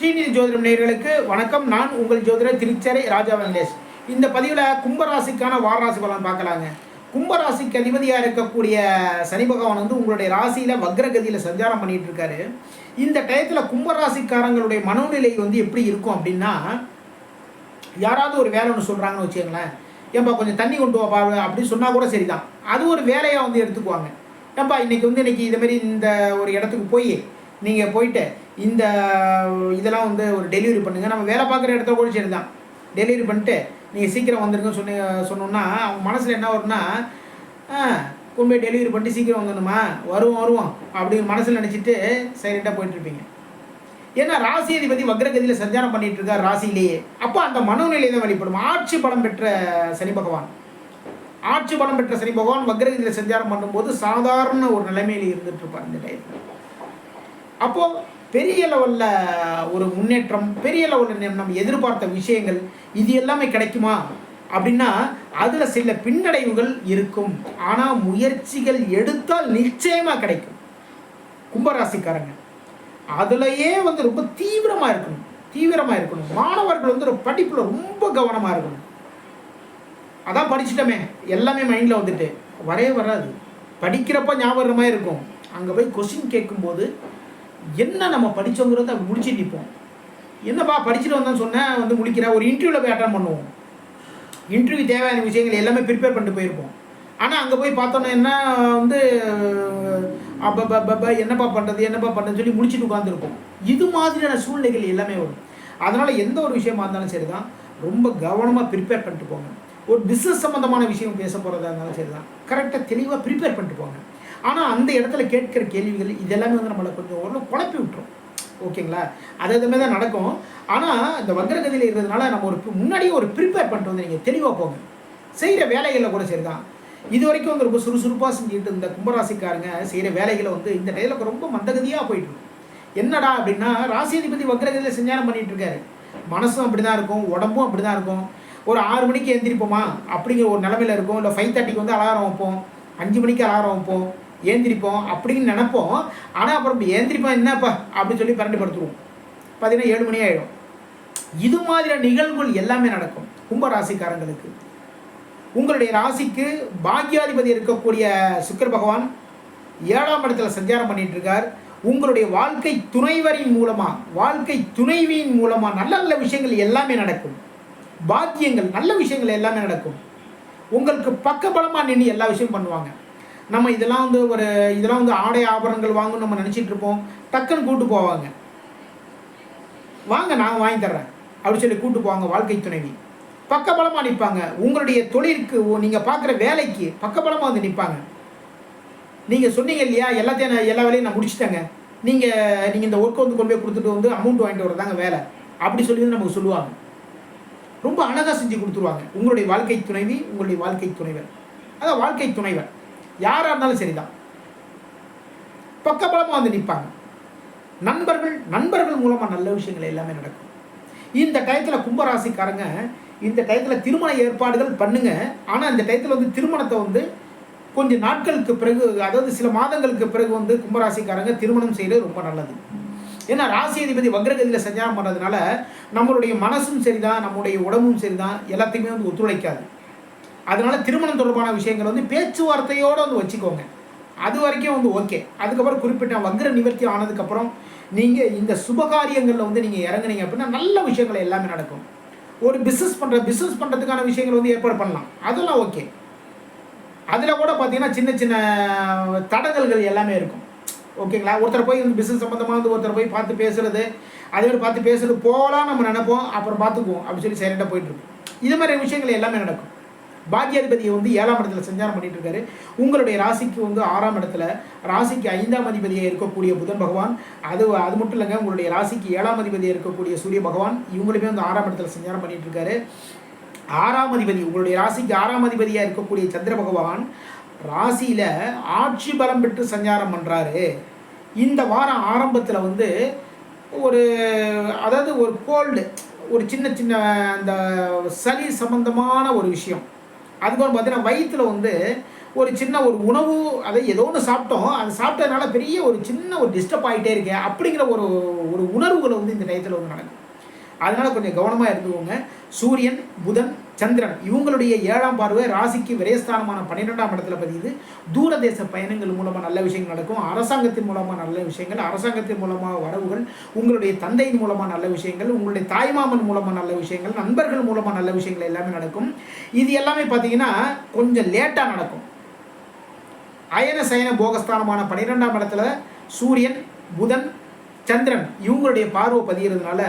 ஸ்ரீநிதி ஜோதிடம் நேயர்களுக்கு வணக்கம். நான் உங்கள் ஜோதிடர் திருச்சரை ராஜா வெங்கடேஷ். இந்த பதிவில் கும்பராசிக்கான வாரராசி பலன் பார்க்கலாங்க. கும்பராசிக்கு அதிபதியாக இருக்கக்கூடிய சனி பகவான் வந்து உங்களுடைய ராசியில் வக்ரகதியில் சஞ்சாரம் பண்ணிட்டு இருக்காரு. இந்த டயத்தில் கும்பராசிக்காரங்களுடைய மனோநிலை வந்து எப்படி இருக்கும் அப்படின்னா யாராவது ஒரு வேலை ஒன்று சொல்கிறாங்கன்னு வச்சுக்கோங்களேன். ஏன்பா கொஞ்சம் தண்ணி கொண்டு வாப்பா அப்படின்னு சொன்னால் கூட சரிதான். அது ஒரு வேலையாக வந்து எடுத்துக்குவாங்க. ஏன்பா இன்னைக்கு வந்து இன்னைக்கு இதுமாரி இந்த ஒரு இடத்துக்கு போய் நீங்கள் போயிட்டு இந்த இதெல்லாம் வந்து ஒரு டெலிவரி பண்ணுங்கள் நம்ம வேலை பார்க்குற இடத்துல கூட சரி தான் டெலிவரி பண்ணிட்டு நீங்கள் சீக்கிரம் வந்துருங்கன்னு சொன்ன சொன்னோன்னா அவங்க மனசில் என்ன வரும்னா கொண்டு போய் டெலிவரி பண்ணிட்டு சீக்கிரம் வந்துடணுமா? வருவோம் வருவோம். அப்படின்னு மனசில் நினச்சிட்டு சைலண்ட்டாக போயிட்டுருப்பீங்க ஏன்னா ராசி அதிபதி வக்ரகதியில் சஞ்சாரம் பண்ணிட்டு இருக்கார் ராசியிலேயே. அப்போ அந்த மனோநிலை தான் வெளிப்படும். ஆட்சி பலம் பெற்ற சனி பகவான். ஆட்சி பலம் பெற்ற சனி பகவான் வக்ரகதியில் சஞ்சாரம் பண்ணும்போது சாதாரண ஒரு நிலைமையில் இருந்துட்டு இருப்பார் இந்த டைம் அப்போது பெரிய லெவலில் ஒரு முன்னேற்றம் பெரிய லெவலில் நம்ம எதிர்பார்த்த விஷயங்கள் இது எல்லாமே கிடைக்குமா? அப்படின்னா அதில் சில பின்னடைவுகள் இருக்கும். ஆனால் முயற்சிகள் எடுத்தால் நிச்சயமாக கிடைக்கும். கும்பராசிக்காரங்க அதுலயே வந்து ரொம்ப தீவிரமாக இருக்கணும். தீவிரமாக இருக்கணும். மாணவர்கள் வந்து ஒரு படிப்பில் ரொம்ப கவனமாக இருக்கணும். அதான் படிச்சுட்டோமே. எல்லாமே மைண்டில் வந்துட்டு. வரவே வராது. படிக்கிறப்ப ஞாபகம் மாதிரி இருக்கும். அங்கே போய் கொஷின் கேட்கும்போது என்ன நம்ம படித்தோங்கிறத முடிச்சு நிற்போம் என்னப்பா படிச்சுட்டு வந்தோன்னு சொன்னேன் வந்து முடிக்கிறேன் ஒரு இன்டர்வியூவில் போய் அட்டன் பண்ணுவோம். இன்டர்வியூ தேவையான விஷயங்கள் எல்லாமே ப்ரிப்பேர் பண்ணிட்டு போயிருப்போம். ஆனால் அங்கே போய் பார்த்தோன்னா என்ன வந்து அப்பா என்னப்பா பண்ணுறது என்னப்பா பண்ணுறதுன்னு சொல்லி முடிச்சுட்டு உட்காந்துருப்போம் இது மாதிரியான சூழ்நிலைகள் எல்லாமே வரும். அதனால் எந்த ஒரு விஷயமா இருந்தாலும் சரி தான் ரொம்ப கவனமாக ப்ரிப்பேர் பண்ணிட்டு போங்க. ஒரு பிஸ்னஸ் சம்மந்தமான விஷயம் பேச போகிறதா இருந்தாலும் சரி தான் கரெக்டாக தெளிவாக ப்ரிப்பேர் பண்ணிட்டு போங்க. ஆனால் அந்த இடத்துல கேட்குற கேள்விகள் இதெல்லாமே வந்து நம்மளை கொஞ்சம் ஓரளவு குழப்பி விட்டுரும். ஓகேங்களா? அது அதுமே தான் நடக்கும். ஆனால் இந்த வக்ரகதியில் இருக்கிறதுனால நம்ம ஒரு முன்னாடியே ஒரு ப்ரிப்பேர் பண்ணிட்டு வந்து நீங்கள் தெளிவாக போங்க. செய்கிற வேலைகளில் கூட சரி தான் இது வரைக்கும் வந்து ரொம்ப சுறுசுறுப்பாக செஞ்சுட்டு இந்த கும்பராசிக்காரங்க செய்கிற வேலைகளை வந்து இந்த டயத்தில் ரொம்ப மந்தகதியாக போயிட்டு என்னடா அப்படின்னா ராசியதிபதி வக்ரகதியில் சஞ்சாரம் பண்ணிட்டு இருக்காரு. மனசும் அப்படி தான் இருக்கும் உடம்பும் அப்படி தான் இருக்கும். ஒரு ஆறு மணிக்கு எந்திரிப்போமா? அப்படிங்கிற ஒரு நிலமையில இருக்கும். இல்லை ஃபைவ் தேர்ட்டிக்கு வந்து அலாரம் வைப்போம். அஞ்சு மணிக்கு அலாரம் வைப்போம். ஏந்திரிப்போம் அப்படின்னு நினப்போம். ஆனால் அப்புறம் ஏந்திரிப்போம் என்னப்பா? அப்படின்னு சொல்லி பரண்டு படுத்துருவோம். பார்த்தீங்கன்னா ஏழு மணி ஆகிடும் இது மாதிரியான நிகழ்வுகள் எல்லாமே நடக்கும் கும்ப ராசிக்காரங்களுக்கு உங்களுடைய ராசிக்கு பாக்யாதிபதி இருக்கக்கூடிய சுக்கர பகவான் ஏழாம் இடத்துல சஞ்சாரம் பண்ணிட்டு இருக்கார். உங்களுடைய வாழ்க்கை துணைவரின் மூலமாக வாழ்க்கை துணைவியின் மூலமாக நல்ல நல்ல விஷயங்கள் எல்லாமே நடக்கும். பாக்கியங்கள் நல்ல விஷயங்கள் எல்லாமே நடக்கும். உங்களுக்கு பக்கபலமாக நின்று எல்லா விஷயமும் பண்ணுவாங்க. நம்ம இதெல்லாம் வந்து ஒரு இதெல்லாம் வந்து ஆடை ஆபரணங்கள் வாங்கணும் நம்ம நினச்சிட்டு இருப்போம். டக்குன்னு கூட்டு போவாங்க. வாங்க நான் வாங்கி தர்றேன். அப்படின்னு சொல்லி கூட்டு போவாங்க வாழ்க்கை துணைவி. பக்கபலமாக நிற்பாங்க. உங்களுடைய தொழிலுக்கு நீங்கள் பார்க்குற வேலைக்கு பக்கபலமாக வந்து நிற்பாங்க. நீங்கள் சொன்னீங்க இல்லையா எல்லாத்தையும் நான் எல்லா வேலையும் நான் முடிச்சிட்டேங்க. நீங்கள் நீங்கள் இந்த ஒர்க்கை வந்து கொண்டு போய் கொடுத்துட்டு வந்து அமௌண்ட் வாங்கிட்டு வரதாங்க வேலை. அப்படி சொல்லி வந்து நமக்கு சொல்லுவாங்க. ரொம்ப அழகாக செஞ்சு கொடுத்துருவாங்க. உங்களுடைய வாழ்க்கை துணைவி உங்களுடைய வாழ்க்கை துணைவர். அதான் வாழ்க்கை துணைவர். யாராக இருந்தாலும் சரிதான். பக்கபலமாக வந்து நிற்பாங்க நண்பர்கள் நண்பர்கள் மூலமாக நல்ல விஷயங்கள் எல்லாமே நடக்கும். இந்த டயத்தில் கும்பராசிக்காரங்க இந்த டயத்தில் திருமண ஏற்பாடுகள் பண்ணுங்க. ஆனால் இந்த டயத்தில் வந்து திருமணத்தை வந்து கொஞ்சம் நாட்களுக்கு பிறகு அதாவது சில மாதங்களுக்கு பிறகு வந்து கும்பராசிக்காரங்க திருமணம் செய்கிறது ரொம்ப நல்லது. ஏன்னா ராசி அதிபதி வக்ரகதியில் சஞ்சாரம் பண்ணுறதுனால நம்மளுடைய மனசும் சரிதான் நம்முடைய உடம்பும் சரிதான் எல்லாத்தையுமே வந்து ஒத்துழைக்காது. அதனால திருமணம் தொடர்பான விஷயங்கள் வந்து பேச்சுவார்த்தையோடு வந்து வச்சுக்கோங்க. அது வரைக்கும் வந்து ஓகே அதுக்கப்புறம் குறிப்பிட்ட வக்ர நிவர்த்தி ஆனதுக்கப்புறம் நீங்கள் இந்த சுபகாரியங்களில் வந்து நீங்கள் இறங்குனீங்க அப்படின்னா நல்ல விஷயங்கள் எல்லாமே நடக்கும். ஒரு பிஸ்னஸ் பண்ணுற பிஸ்னஸ் பண்ணுறதுக்கான விஷயங்கள் வந்து ஏற்பாடு பண்ணலாம். அதெல்லாம் ஓகே அதில் கூட பார்த்தீங்கன்னா சின்ன சின்ன தடங்கல்கள் எல்லாமே இருக்கும். ஓகேங்களா ஒருத்தர் போய் வந்து பிஸ்னஸ் சம்மந்தமாக வந்து ஒருத்தர் போய் பார்த்து பேசுகிறது அதேமாதிரி பார்த்து பேசுகிறது போகலாம் நம்ம நினைப்போம். அப்புறம் பார்த்துக்குவோம். அப்படின்னு சொல்லி சைலண்டாக போயிட்டுருக்கோம் இது மாதிரி விஷயங்கள் எல்லாமே நடக்கும். பாக்யாதிபதியை வந்து ஏழாம் இடத்துல சஞ்சாரம் பண்ணிட்டு இருக்காரு உங்களுடைய ராசிக்கு வந்து ஆறாம் இடத்துல ராசிக்கு ஐந்தாம் அதிபதியாக இருக்கக்கூடிய புதன் பகவான் அது அது மட்டும் இல்லைங்க உங்களுடைய ராசிக்கு ஏழாம் அதிபதியாக இருக்கக்கூடிய சூரிய பகவான் இவங்களுமே வந்து ஆறாம் இடத்துல சஞ்சாரம் பண்ணிட்டு இருக்காரு ஆறாம் அதிபதி உங்களுடைய ராசிக்கு ஆறாம் அதிபதியாக இருக்கக்கூடிய சந்திர பகவான் ராசியில் ஆட்சி பலம் பெற்று சஞ்சாரம் பண்ணுறாரு இந்த வாரம் ஆரம்பத்தில் வந்து ஒரு அதாவது ஒரு கோல்டு ஒரு சின்ன சின்ன அந்த சளி சம்பந்தமான ஒரு விஷயம். அதுக்கப்புறம் பார்த்தீங்கன்னா வயிற்றில் வந்து ஒரு சின்ன ஒரு உணவு அதை ஏதோ ஒன்று சாப்பிட்டோம். அது சாப்பிட்டதுனால பெரிய ஒரு சின்ன ஒரு டிஸ்டர்ப் ஆகிட்டே இருக்கேன் அப்படிங்கிற ஒரு ஒரு உணர்வுகளை வந்து இந்த டயத்தில் வந்து நடக்கும் அதனால் கொஞ்சம் கவனமாக இருந்துக்கோங்க. சூரியன் புதன் சந்திரன் இவங்களுடைய ஏழாம் பார்வை ராசிக்கு விரயஸ்தானமான பன்னிரெண்டாம் இடத்துல பதியுது. தூரதேச பயணங்கள் மூலமாக நல்ல விஷயங்கள் நடக்கும். அரசாங்கத்தின் மூலமாக நல்ல விஷயங்கள் அரசாங்கத்தின் மூலமாக வரவுகள் உங்களுடைய தந்தையின் மூலமாக நல்ல விஷயங்கள் உங்களுடைய தாய்மாமன் மூலமாக நல்ல விஷயங்கள் நண்பர்கள் மூலமாக நல்ல விஷயங்கள் எல்லாமே நடக்கும். இது எல்லாமே பார்த்தீங்கன்னா கொஞ்சம் லேட்டாக நடக்கும். அயன சயன போகஸ்தானமான பன்னிரெண்டாம் இடத்துல சூரியன் புதன் சந்திரன் இவங்களுடைய பார்வை பதிகிறதுனால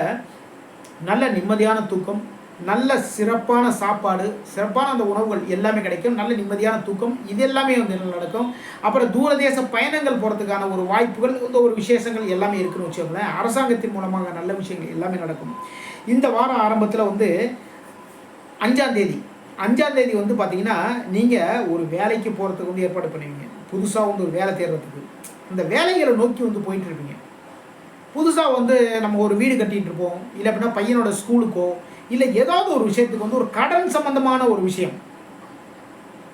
நல்ல நிம்மதியான தூக்கம் நல்ல சிறப்பான சாப்பாடு சிறப்பான அந்த உணவுகள் எல்லாமே கிடைக்கும். நல்ல நிம்மதியான தூக்கம் இது எல்லாமே வந்து நடக்கும்? அப்புறம் தூரதேச பயணங்கள் போகிறதுக்கான ஒரு வாய்ப்புகள் இந்த ஒரு விசேஷங்கள் எல்லாமே இருக்குன்னு வச்சுக்கோங்களேன். அரசாங்கத்தின் மூலமாக நல்ல விஷயங்கள் எல்லாமே நடக்கும். இந்த வாரம் ஆரம்பத்தில் வந்து அஞ்சாம் தேதி அஞ்சாம் தேதி வந்து பார்த்தீங்கன்னா நீங்கள் ஒரு வேலைக்கு போகிறதுக்கு வந்து ஏற்பாடு பண்ணுவீங்க. புதுசாக வந்து ஒரு வேலை தேடுறதுக்கு. அந்த வேலைகளை நோக்கி வந்து போயிட்டு இருப்பீங்க. புதுசாக வந்து நம்ம ஒரு வீடு கட்டிகிட்டு இருப்போம். இல்லை அப்படின்னா பையனோட ஸ்கூலுக்கோ இல்லை ஏதாவது ஒரு விஷயத்துக்கு வந்து ஒரு கடன் சம்மந்தமான ஒரு விஷயம்.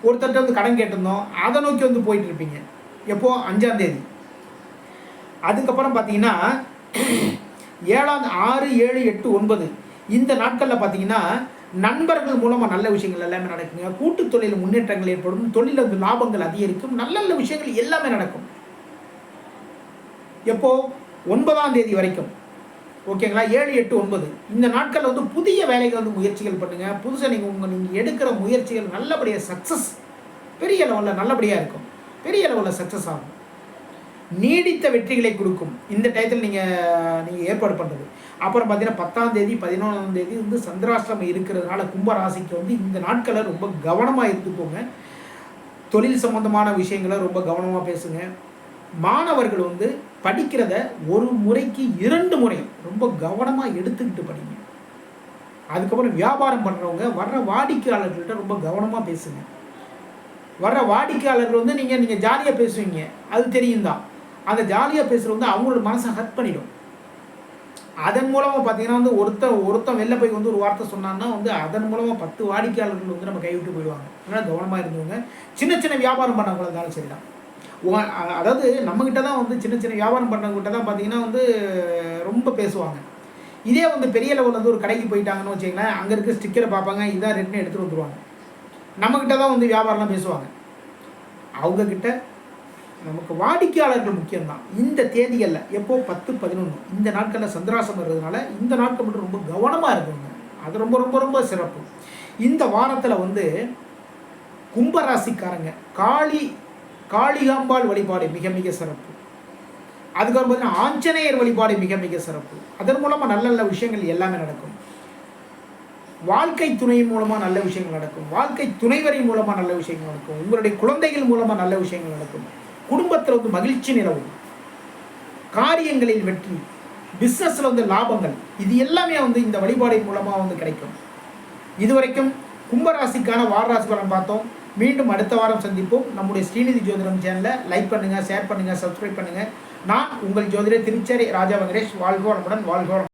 ஒருத்தர்கிட்ட வந்து கடன் கேட்டிருந்தோம். அதை நோக்கி வந்து போயிட்டு இருப்பீங்க. எப்போ? அஞ்சாந்தேதி அதுக்கப்புறம் பார்த்தீங்கன்னா ஏழாம் ஆறு ஏழு எட்டு ஒன்பது. இந்த நாட்களில் பார்த்தீங்கன்னா நண்பர்கள் மூலமாக நல்ல விஷயங்கள் எல்லாமே நடக்குங்க. கூட்டு தொழில் முன்னேற்றங்கள் ஏற்படும். தொழில் வந்து லாபங்கள் அதிகரிக்கும். நல்ல நல்ல விஷயங்கள் எல்லாமே நடக்கும். எப்போ? ஒன்பதாம் தேதி வரைக்கும். ஓகேங்களா? ஏழு எட்டு ஒன்பது. இந்த நாட்களில் வந்து புதிய வேலைகள் வந்து முயற்சிகள் பண்ணுங்கள் புதுசாக நீங்கள் உங்கள் நீங்கள் எடுக்கிற முயற்சிகள் நல்லபடியாக சக்ஸஸ் பெரிய லெவலில் நல்லபடியாக இருக்கும். பெரிய லெவலில் சக்ஸஸ் ஆகும். நீடித்த வெற்றிகளை கொடுக்கும். இந்த டயத்தில் நீங்கள் நீங்கள் ஏற்பாடு பண்ணுறது அப்புறம் பார்த்தீங்கன்னா பத்தாம் தேதி பதினொன்றாம் தேதி வந்து சந்திராஷ்டிரமம் இருக்கிறதுனால கும்பராசிக்கு வந்து இந்த நாட்களை ரொம்ப கவனமாக இருந்துக்கோங்க. தொழில் சம்பந்தமான விஷயங்களை ரொம்ப கவனமாக பேசுங்க. மாணவர்கள் வந்து படிக்கிறத ஒரு முறைக்கு இரண்டு முறை ரொம்ப கவனமாக எடுத்துக்கிட்டு படிங்க. அதுக்கப்புறம் வியாபாரம் பண்ணுறவங்க வர்ற வாடிக்கையாளர்கள்ட்ட ரொம்ப கவனமாக பேசுங்க. வர்ற வாடிக்கையாளர்கள் வந்து நீங்கள் நீங்கள் ஜாலியாக பேசுவீங்க. அது தெரியும் தான் அந்த ஜாலியாக பேசுகிறது வந்து அவங்களோட மனசை ஹர்ட் பண்ணிடும். அதன் மூலமாக பார்த்தீங்கன்னா வந்து ஒருத்தன் ஒருத்தன் வெளில போய் வந்து ஒரு வார்த்தை சொன்னான்னா வந்து அதன் மூலமாக பத்து வாடிக்கையாளர்கள் வந்து நம்ம கைவிட்டு போயிடுவாங்க. அதனால் கவனமாக இருந்தவங்க சின்ன சின்ன வியாபாரம் பண்ணவங்களா இருந்தாலும் சரிதான். அதாவது நம்மக்கிட்ட தான் வந்து சின்ன சின்ன வியாபாரம் பண்ணுறவங்ககிட்ட தான் பார்த்தீங்கன்னா வந்து ரொம்ப பேசுவாங்க. இதே வந்து பெரிய லெவலில் வந்து ஒரு கடைக்கு போயிட்டாங்கன்னு வச்சிங்களேன் அங்கே இருக்க ஸ்டிக்கரை பார்ப்பாங்க இதான் ரெட்னு எடுத்துகிட்டு வந்துருவாங்க. நம்மக்கிட்ட தான் வந்து வியாபாரம்லாம் பேசுவாங்க. அவங்கக்கிட்ட நமக்கு வாடிக்கையாளர்கள் முக்கியம்தான். இந்த தேதிகளில் எப்போ பத்து பதினொன்று இந்த நாட்களில் சந்திராசம் வர்றதுனால இந்த நாட்கள் மட்டும் ரொம்ப கவனமாக இருக்குங்க அது ரொம்ப ரொம்ப ரொம்ப சிறப்பு. இந்த வாரத்தில் வந்து கும்பராசிக்காரங்க காளி காளிகாம்பாள் வழிபாடு மிக மிக சிறப்பு. அதுக்கப்புறம் பார்த்தீங்கன்னா ஆஞ்சநேயர் வழிபாடு மிக மிக சிறப்பு. அதன் மூலமாக நல்ல நல்ல விஷயங்கள் எல்லாமே நடக்கும். வாழ்க்கை துணை மூலமாக நல்ல விஷயங்கள் நடக்கும். வாழ்க்கை துணைவரை மூலமாக நல்ல விஷயங்கள் நடக்கும். உங்களுடைய குழந்தைகள் மூலமாக நல்ல விஷயங்கள் நடக்கும். குடும்பத்தில் வந்து மகிழ்ச்சி நிலவும். காரியங்களில் வெற்றி பிஸ்னஸில் வந்து லாபங்கள் இது எல்லாமே வந்து இந்த வழிபாடின் மூலமாக வந்து கிடைக்கும். இதுவரைக்கும் கும்பராசிக்கான வாரராசி பலன் பார்த்தோம். மீண்டும் அடுத்த வாரம் சந்திப்போம். நம்முடைய ஸ்ரீநிதி ஜோதிடம் சேனலை லைக் பண்ணுங்கள் ஷேர் பண்ணுங்கள் சப்ஸ்கிரைப் பண்ணுங்கள் நான் உங்கள் ஜோதிடர் திருச்சேரி ராஜா வெங்கடேஷ். வாழ்கோளமுடன் வாழ்கோளம்